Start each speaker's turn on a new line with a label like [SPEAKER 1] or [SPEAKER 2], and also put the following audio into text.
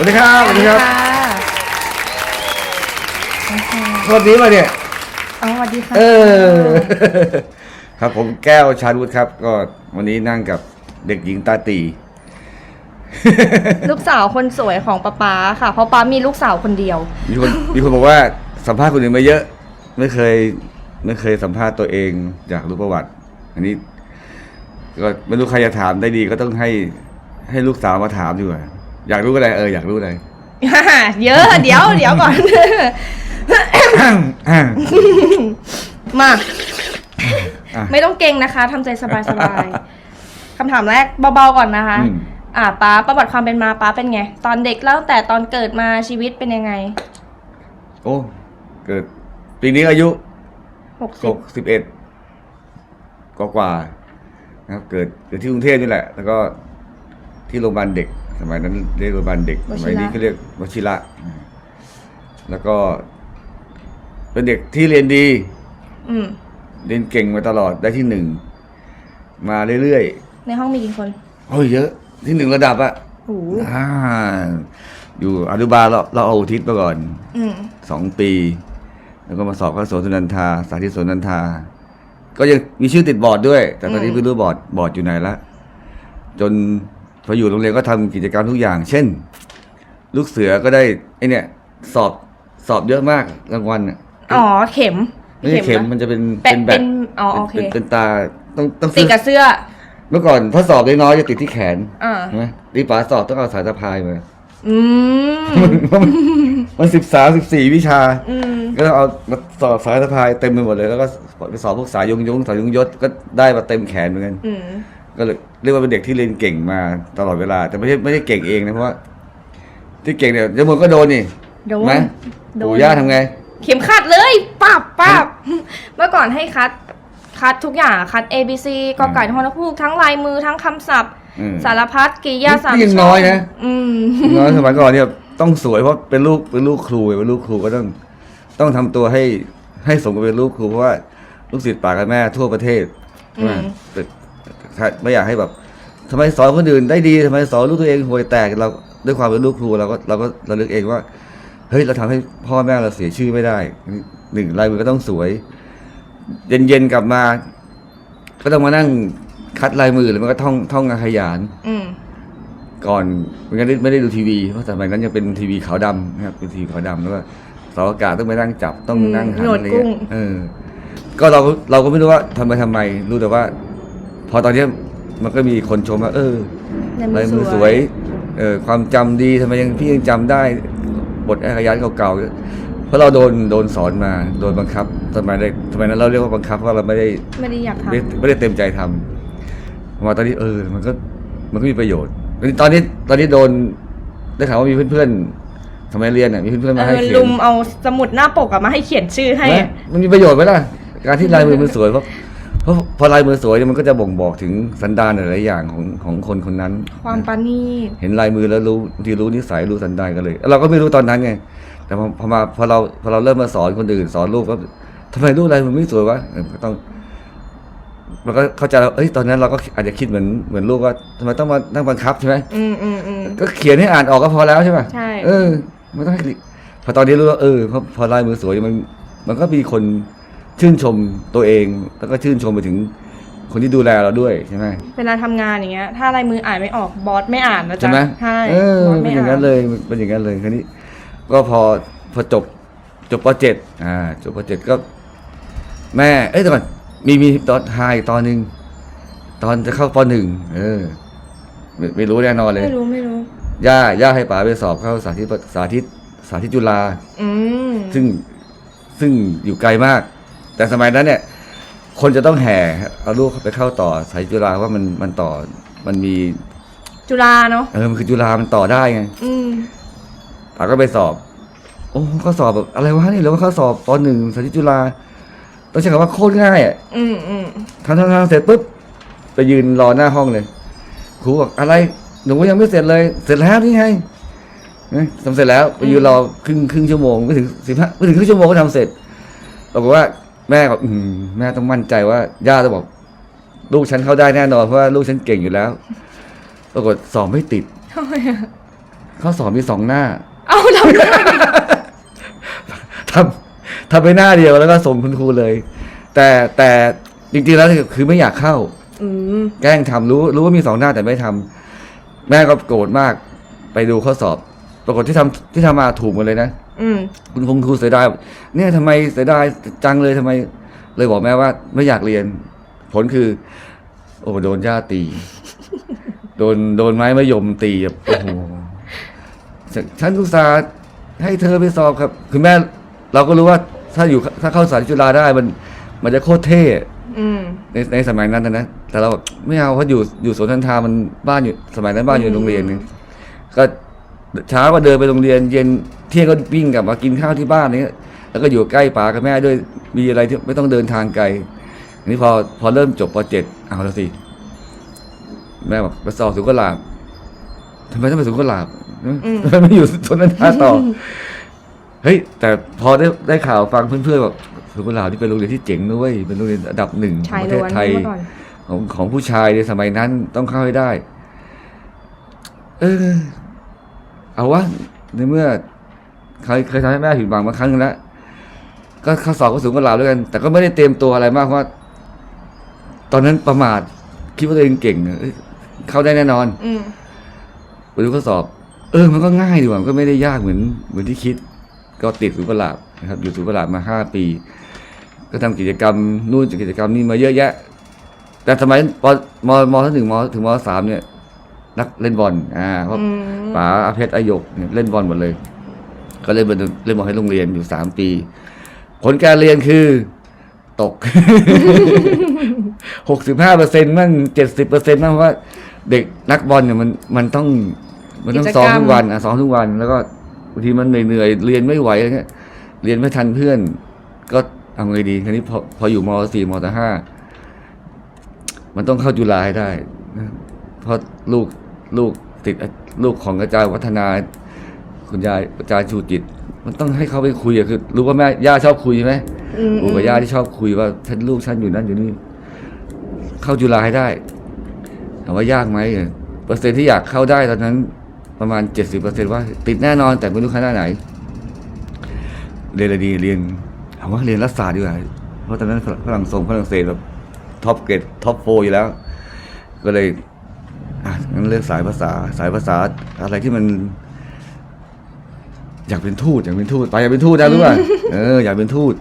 [SPEAKER 1] สวัสดีครับ สวัสดีครับ
[SPEAKER 2] ค่ะ
[SPEAKER 1] สวัสดีมาเนี่ย
[SPEAKER 2] อ๋อสวัสดีค่ะ
[SPEAKER 1] เออ ครับผมแก้วชาญวุฒิครับ ก็วันนี้นั่งกับเด็กหญิงตาตี
[SPEAKER 2] ลูกสาวคนสวยของป๊าป๊าค่ะ เพราะป๊ามีลูกสาวคนเดียว
[SPEAKER 1] มีคนมีคนบอกว่าสัมภาษณ์คนอื่นมาเยอะ ไม่เคยไม่เคยสัมภาษณ์ตัวเองอยากรู้ประวัติ อันนี้ ก็ไม่รู้ใครจะถามได้ดีก็ต้องให้ให้ลูกสาวมาถามดีกว่า อยากรู้อะไรเอออยากรู้อะไร
[SPEAKER 2] เยอะเดี๋ยวเดี๋ยวก่อน มา
[SPEAKER 1] อะ
[SPEAKER 2] ไม่ต้องเก่งนะคะทำใจสบายๆคำถามแรกเบาๆก่อนนะคะ
[SPEAKER 1] อืม
[SPEAKER 2] อ่าป๊าประวัติความเป็นมาป๊าเป็นไง ตอนเด็กแล้วตั้งแต่ตอนเกิดมาชีวิตเป็นยังไง
[SPEAKER 1] โอ้เกิดปีนี้อายุ
[SPEAKER 2] หก
[SPEAKER 1] ห
[SPEAKER 2] สิบ
[SPEAKER 1] กสิบเอ็ดกว่าๆนะครับเกิดเกิดที่กรุงเทพนี่แหละ แล้วก็ที่โรงพยาบาลเด็ก สมัยนั้นเรียกโรงพยาบาลเด็กสมัยนี้ก็เรียกวชิระ แล้วก็ เป็นเด็กที่เรียนดี
[SPEAKER 2] อืม
[SPEAKER 1] เรียนเก่งมาตลอดได้ที่หนึ่ง มาเรื่อย
[SPEAKER 2] ในห้องมีกี่คน
[SPEAKER 1] ๆโอ้ยเยอะ ที่หนึ่งระดับอะ
[SPEAKER 2] โอ้โห
[SPEAKER 1] อ่าอยู่อนุบาลเราเราเอาอุทิศมาก่อน
[SPEAKER 2] อืม
[SPEAKER 1] สองปี แล้วก็มาสอบเข้าสวนสุนันทา สาธิตสวนสุนันทา ก็ยังมีชื่อติดบอร์ดด้วย แต่ตอนนี้
[SPEAKER 2] อืม
[SPEAKER 1] ไม่รู้บอร์ดบอร์ดอยู่ไหนละจน พออยู่โรงเรียนก็ทำกิจกรรมทุกอย่าง เช่น ลูกเสือก็ได้ไอเนี่ย สอบสอบเยอะมากรางวัลน่ะ
[SPEAKER 2] อ๋อเข็ม
[SPEAKER 1] ไม่ใช่เข็ม
[SPEAKER 2] ปะ
[SPEAKER 1] มันจะเป็น
[SPEAKER 2] เป็น
[SPEAKER 1] แบ
[SPEAKER 2] เป็
[SPEAKER 1] บ
[SPEAKER 2] นอ๋อโอเค
[SPEAKER 1] เป็นเป็นตาต้องต้อง
[SPEAKER 2] ติดกับเสื้อ
[SPEAKER 1] เมื่อก่อนถ้าสอบน้อยๆจะติดที่แขน
[SPEAKER 2] อ่า
[SPEAKER 1] ใช่ไหมตีป๋าสอบต้องเอาสายสะพายมา
[SPEAKER 2] อืม
[SPEAKER 1] มันสิบสามสิบสี่วิชา
[SPEAKER 2] อืม
[SPEAKER 1] ก็ต้องเอามาสอบสายสะพายเต็มไปหมดเลย แล้วก็ไปสอบพวกสายยงยงสายยงยศก็ได้มาเต็มแขนเหมือนกัน
[SPEAKER 2] อืม
[SPEAKER 1] ก็เลย เรียกว่าเป็นเด็กที่เรียนเก่งมาตลอดเวลา แต่ไม่ใช่ไม่ได้เก่งเองนะเพราะว่าที่เก่งเนี่ยยมนก็โดนนี่
[SPEAKER 2] โดน
[SPEAKER 1] ไหม
[SPEAKER 2] โดน
[SPEAKER 1] ปู่ย่าทำไง
[SPEAKER 2] เข็มขัดเลยปับปับเมื่อก่อนให้คัดคัดทุกอย่างคัด A B C กอไก่ทอนพูกทั้งลายมือทั้งคำศัพท์
[SPEAKER 1] อืม
[SPEAKER 2] สารพัดกริยาสาม
[SPEAKER 1] นี่ยัง
[SPEAKER 2] ช่
[SPEAKER 1] น้อยนะ
[SPEAKER 2] อืม
[SPEAKER 1] น้อยสมัยก่อนเนี่ยต้องสวยเพราะเป็นลูกเป็นลูกครูเป็นลูกครูก็ต้องต้องทำตัวให้ให้สมกับเป็นลูกครูเพราะว่าลูกศิษย์ป่ากับแม่ทั่วประเทศใช่ไหม
[SPEAKER 2] อืม
[SPEAKER 1] แต่ถ้า ไม่อยากให้แบบทำไมสอนคนอื่นได้ดีทำไมสอนลูกตัวเองห่วยแตกเราด้วยความเป็นลูกครูเราก็เราก็เราเลือกเองว่าเฮ้ยเราทำให้พ่อแม่เราเสียชื่อไม่ได้หนึ่งลายมือก็ต้องสวย เย็นๆกลับมา ก็ต้องมานั่งคัดลายมือหรือมันก็ท่องท่องงานขยาน
[SPEAKER 2] อืม
[SPEAKER 1] ก่อนไม่งั้นไม่ได้ดูทีวีเพราะสมัยนั้นยังเป็นทีวีขาวดำนะครับเป็นทีวีขาวดำแล้วก็เสาอากาศต้องไปนั่งจับต้อง
[SPEAKER 2] อืม
[SPEAKER 1] นั่งหัน
[SPEAKER 2] หนวด
[SPEAKER 1] อะไร
[SPEAKER 2] กุ้
[SPEAKER 1] เงี้
[SPEAKER 2] ง
[SPEAKER 1] ยเออ ก็เราเราก็ไม่รู้ว่าทำไปทำไม รู้แต่ว่า พอตอนเนี้ยมันก็มีคนชมว่าเออลายมือสวยเออความจำดีทำไมยังพี่ยังจำได้บทแอขยันเก่าๆเพราะเราโดนโดนสอนมาโดนบังคับสมัยได้สมัยนั้นเราเรียกว่าบังคับเพราะเราไม่ได้
[SPEAKER 2] ไม่ได้อยากท
[SPEAKER 1] ไม่ได้ไม่ได้เต็มใจทำมาตอนนี้เออ มันก็มันก็มีประโยชน์ ตอนนี้ตอนนี้โดนได้ข่าวว่ามีเพื่อนๆทำไมเรียนอะมีเพื่อนำๆมาให้
[SPEAKER 2] เออ
[SPEAKER 1] เขีย
[SPEAKER 2] ลุ
[SPEAKER 1] น
[SPEAKER 2] มเอาสมุดหน้าปกอะมาให้เขียนชื่อให้
[SPEAKER 1] นะ
[SPEAKER 2] อะ
[SPEAKER 1] มันมีประโยชน์ไหมล่ะ การที่ลายมือมันสวยเพราะ เพราะพอลายมือสวยเนี่ยมันก็จะบ่งบอกถึงสันดานหลายๆอย่างของของคนคนนั้น
[SPEAKER 2] ความปราณีต
[SPEAKER 1] เห็นลายมือแล้วรู้บางทีรู้นิสัยรู้สันดานกันเลย เราก็ไม่รู้ตอนนั้นไง แต่พอพอมาพอเราพอเราเริ่มมาสอนคนอื่น สอนลูกก็ทำไมลูกลายมือไม่สวยวะเออก็ต้องมันก็เข้าใจแล้วเอ้ยตอนนั้นเราก็อาจจะคิดเหมือนเหมือนลูกว่าทำไมต้องมานั่งบังคับใช่ไหม
[SPEAKER 2] อืมอืมอืม
[SPEAKER 1] ก็เขียนให้อ่านออกก็พอแล้วใช่ไหม
[SPEAKER 2] ใช่
[SPEAKER 1] เออไม่ต้องให้พอตอนนี้รู้ว่าเออพอพอลายมือสวยมัน มันก็มีคน ชื่นชมตัวเอง แล้วก็ชื่นชมไปถึงคนที่ดูแลเราด้วยใช่ไหม
[SPEAKER 2] เวลาทำงานอย่างเงี้ย ถ้าลายมืออ่านไม่ออกบอสไม่อ่านนะ
[SPEAKER 1] ใช่
[SPEAKER 2] จ๊ะ
[SPEAKER 1] ไหม
[SPEAKER 2] ใช่
[SPEAKER 1] เออบ
[SPEAKER 2] อส
[SPEAKER 1] เป็
[SPEAKER 2] ไม่
[SPEAKER 1] นอย่าง
[SPEAKER 2] อ่า
[SPEAKER 1] นั้นนเลยเป็นอย่างนั้นเลยคราวนี้ ก็พอพอจบจบปเจ็ดอ่าจบปเจ็ดก็ แม่ เอ้ยแต่ก่อนมีมีตอนไฮตอนหนึ่งตอนจะเข้าปหนึ่งเออไม่ไม่รู้แน่นอนเลย
[SPEAKER 2] ไม่รู้ไม่รู้
[SPEAKER 1] ย่าย่าให้ป๋าไปสอบเข้าสาธิตสาธิตสาธิตจุฬา
[SPEAKER 2] อืม
[SPEAKER 1] ซึ่งซึ่งอยู่ไกลมาก แต่สมัยนั้นเนี่ย คนจะต้องแห่เอาลูกไปเข้าต่อสายจุฬาว่ามันมันต่อมันมี
[SPEAKER 2] จุฬาเนาะ
[SPEAKER 1] เออมันคือจุฬามันต่อได้ไง
[SPEAKER 2] อืม
[SPEAKER 1] ป๋าก็ไปสอบ โอ้เขาสอบแบบอะไรวะนี่หรือว่าเขาสอบปหนึ่งสาธิตจุฬาต้องใช้คำว่าโคตรง่ายอะ
[SPEAKER 2] อืมอืม
[SPEAKER 1] ทำทำทำเสร็จปุ๊บไปยืนรอหน้าห้องเลยครูบอกอะไรหนูยังไม่เสร็จเลย เสร็จแล้วนี่ไงนะทำเสร็จแล้วไปยืนรอครึ่งครึ่งชั่วโมงไม่ถึงสิบห้าไม่ถึงครึ่งชั่วโมงก็ทำเสร็จปรากฏว่า แม่ก็อืมแม่ต้องมั่นใจว่า ย่าต้องบอก ลูกฉันเข้าได้แน่นอนเพราะว่าลูกฉันเก่งอยู่แล้วปรากฏสอบไม่ติด
[SPEAKER 2] ทำไมอะ
[SPEAKER 1] ข้อสอบมีสองหน้า
[SPEAKER 2] เอาทำได้
[SPEAKER 1] ทำทำไปหน้าเดียวแล้วก็ส่งคุณครูเลย แต่แต่จริงๆแล้วคือไม่อยากเข้า
[SPEAKER 2] อืม
[SPEAKER 1] แกล้งทำรู้รู้ว่ามีสองหน้าแต่ไม่ทำแม่ก็โกรธมาก ไปดูข้อสอบ ปรากฏที่ทำที่ทำมาถูกหมดเลยนะ
[SPEAKER 2] อืม
[SPEAKER 1] คุณคงครูเสียดายเนี่ยทำไมเสียดายจังเลยทำไม เลยบอกแม่ว่าไม่อยากเรียน ผลคือ โอ้โดนย่าตี โดนโดนไม้มะยมตีแบบโอ้โหฉันอุตส่าห์ให้เธอไปสอบครับ คือแม่ เราก็รู้ว่าถ้าอยู่ถ้าเข้าสายจุฬาได้มัน มันจะโคตรเท่
[SPEAKER 2] อืม
[SPEAKER 1] ในในสมัยนั้นนะนะแต่เราแบบไม่เอาเพราะอยู่อยู่สวนทันทามันบ้านอยู่สมัยนั้นบ้านอยู่โรงเรียนหนึงก็ เช้าก็เดินไปโรงเรียนเย็นเที่ยงก็วิ่งกลับมากินข้าวที่บ้านเนี้ยแล้วก็อยู่ใกล้ป๋ากับแม่ด้วยมีอะไรที่ไม่ต้องเดินทางไกลอันนี้พอพอเริ่มจบปเจ็ดเอาแล้วสิแม่บอกไปสอบสุขลาบทำไมต้องไปสุขลาบ
[SPEAKER 2] อืม
[SPEAKER 1] ทำไมไม่อยู่สวนทันทาต่อเฮ้ยแต่พอได้ได้ข่าวฟังเพื่อนๆแบบสุขลาบที่เป็นโรงเรียนที่เจ๋งด้วยเป็นโรงเรียนอันดับหนึ่งขอ
[SPEAKER 2] ชางย
[SPEAKER 1] ประเท
[SPEAKER 2] ล้
[SPEAKER 1] ศ
[SPEAKER 2] วน
[SPEAKER 1] ไทย
[SPEAKER 2] เมื่อก่อน
[SPEAKER 1] ของของผู้ชายในสมัยนั้นต้องเข้าให้ได้ เออ เอาวะในเมื่อเคยเคยทำให้แม่ผิดหวังมาครั้งนึงแล้วก็ข้อสอบก็สูงก็ลาวด้วยกัน แต่ก็ไม่ได้เตรียมตัวอะไรมากเพราะว่าตอนนั้นประมาทคิดว่าตัวเองเก่งเอ้ยเข้าได้แน่นอน
[SPEAKER 2] อืม
[SPEAKER 1] ไปดูข้อสอบ เออ มันก็ง่ายดีกว่ามันก็ไม่ได้ยากเหมือนเหมือนที่คิด ก็ติดสุกหลาบนะครับ อยู่สุกหลาบมาห้าปี ก็ทำกิจกรรมนู่นกิจกรรมนี่มาเยอะแยะ แต่สมัยปมมถึงมถึงมสามเนี่ย นักเล่นบอลอ่าเพราะ
[SPEAKER 2] อืม
[SPEAKER 1] ป๋าอาเพชรอายกเนี่ยเล่นบอลหมดเลย ก็เล่นบอลเล่นบอลให้โรงเรียนอยู่สามปี ผลการเรียนคือตกหกสิบห้าเปอร์เซ็นต์มั่งเจ็ดสิบเปอร์เซ็นต์มั่งเพราะว่า เด็กนักบอลเนี่ยมันมันต้อง มันต้องซ้อมทุกวันอะซ้อมทุกวัน แล้วก็บางทีมันเหนื่อยๆเรียนไม่ไหวอะไรเงี้ยเรียนไม่ทันเพื่อน ก็เอาไงดีคราวนี้พอพออยู่มสี่มห้ามันต้องเข้าจุฬาให้ได้นะเพราะลูก ลูกติดลูกของอาจารย์วัฒนา คุณยายอาจารย์ชูจิต มันต้องให้เขาไปคุยอะคือรู้ว่าแม่ย่าชอบคุยใช่ไหม
[SPEAKER 2] อืม
[SPEAKER 1] ปู่กับย่าที่ชอบคุยว่าท่านลูกฉันอยู่นั่นอยู่นี่เข้าจุฬาให้ได้ถามว่ายากไหมเปอร์เซ็นต์ที่อยากเข้าได้ตอนนั้น ประมาณเจ็ดสิบเปอร์เซ็นต์ว่า ติดแน่นอนแต่ไม่รู้คณะไหน เรียนอะไรดีเรียนถามว่าเรียนรัฐศาสตร์ดีกว่าเพราะตอนนั้นฝรั่งส่งฝรั่งเศสแบบท็อปเกรดท็อปโฟอยู่แล้ว ก็เลยอะ งั้นเลือกสายภาษาสายภาษาอะไรที่มัน อยากเป็นทูตอยากเป็นทูตไปอยากเป็นทูตนะรู้ป่ะเอออยากเป็นทูต